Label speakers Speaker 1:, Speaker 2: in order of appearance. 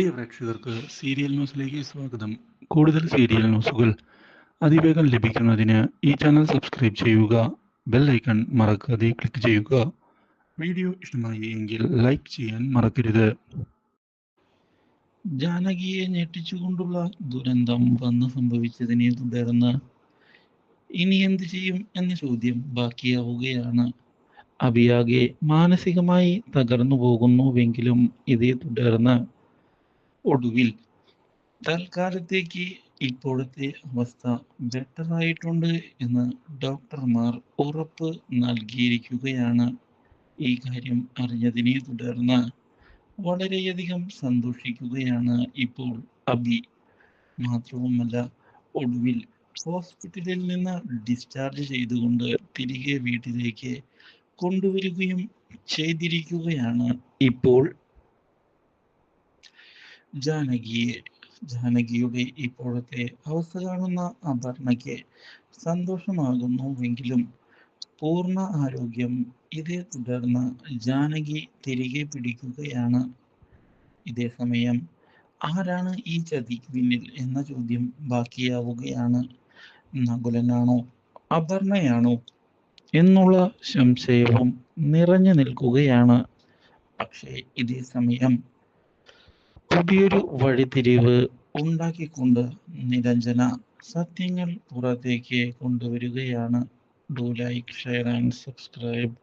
Speaker 1: പ്രിയ പ്രേക്ഷകർക്ക് സീരിയൽ ന്യൂസിലേക്ക് സ്വാഗതം. കൂടുതൽ സീരിയൽ ന്യൂസുകൾ അതിവേഗം ലഭിക്കുന്നതിന് ഈ ചാനൽ സബ്സ്ക്രൈബ് ചെയ്യുക ബെൽ ഐക്കൺ മറക്കാതെ ക്ലിക്ക് ചെയ്യുക. വീഡിയോ ഇഷ്ടമായി എങ്കിൽ ലൈക്ക് ചെയ്യാൻ മറക്കരുത്. ജാനകിയെ ഞെട്ടിച്ചുകൊണ്ടുള്ള ദുരന്തം വന്ന് സംഭവിച്ചതിനെ തുടർന്ന് ഇനി എന്ത് ചെയ്യും എന്ന ചോദ്യം ബാക്കിയാവുകയാണ്. അഭിയാകെ മാനസികമായി തകർന്നു പോകുന്നുവെങ്കിലും ഇതേ തുടർന്ന് ഒടുവിൽ. തൽക്കാലത്തേക്ക് ഇപ്പോഴത്തെ അവസ്ഥ ബെറ്റർ ആയിട്ടുണ്ട് എന്ന് ഡോക്ടർമാർ ഉറപ്പ് നൽകിയിരിക്കുകയാണ്. ഈ കാര്യം അറിഞ്ഞതിനെ തുടർന്ന് വളരെയധികം സന്തോഷിക്കുകയാണ് ഇപ്പോൾ അബി. മാത്രവുമല്ല ഒടുവിൽ ഹോസ്പിറ്റലിൽ നിന്ന് ഡിസ്ചാർജ് ചെയ്തുകൊണ്ട് തിരികെ വീട്ടിലേക്ക് കൊണ്ടുവരികയും ചെയ്തിരിക്കുകയാണ് ഇപ്പോൾ ജാനകിയെ ജാനകിയുടെ ഇപ്പോഴത്തെ അവസ്ഥ കാണുന്ന അപർണയ്ക്ക് സന്തോഷമാകുന്നുവെങ്കിലും പൂർണ ആരോഗ്യം ഇതേ തുടർന്ന് ജാനകി തിരികെ പിടിക്കുകയാണ്. ഇതേ സമയം ആരാണ് ഈ ചതിക്ക് പിന്നിൽ എന്ന ചോദ്യം ബാക്കിയാവുകയാണ്. നകുലനാണോ അപർണയാണോ എന്നുള്ള സംശയവും നിറഞ്ഞു നിൽക്കുകയാണ്. പക്ഷേ ഇതേ സമയം പുതിയൊരു വഴിത്തിരിവ് ഉണ്ടാക്കിക്കൊണ്ട് നിരഞ്ജന സത്യങ്ങൾ പുറത്തേക്ക് കൊണ്ടുവരികയാണ്. Do like share and subscribe.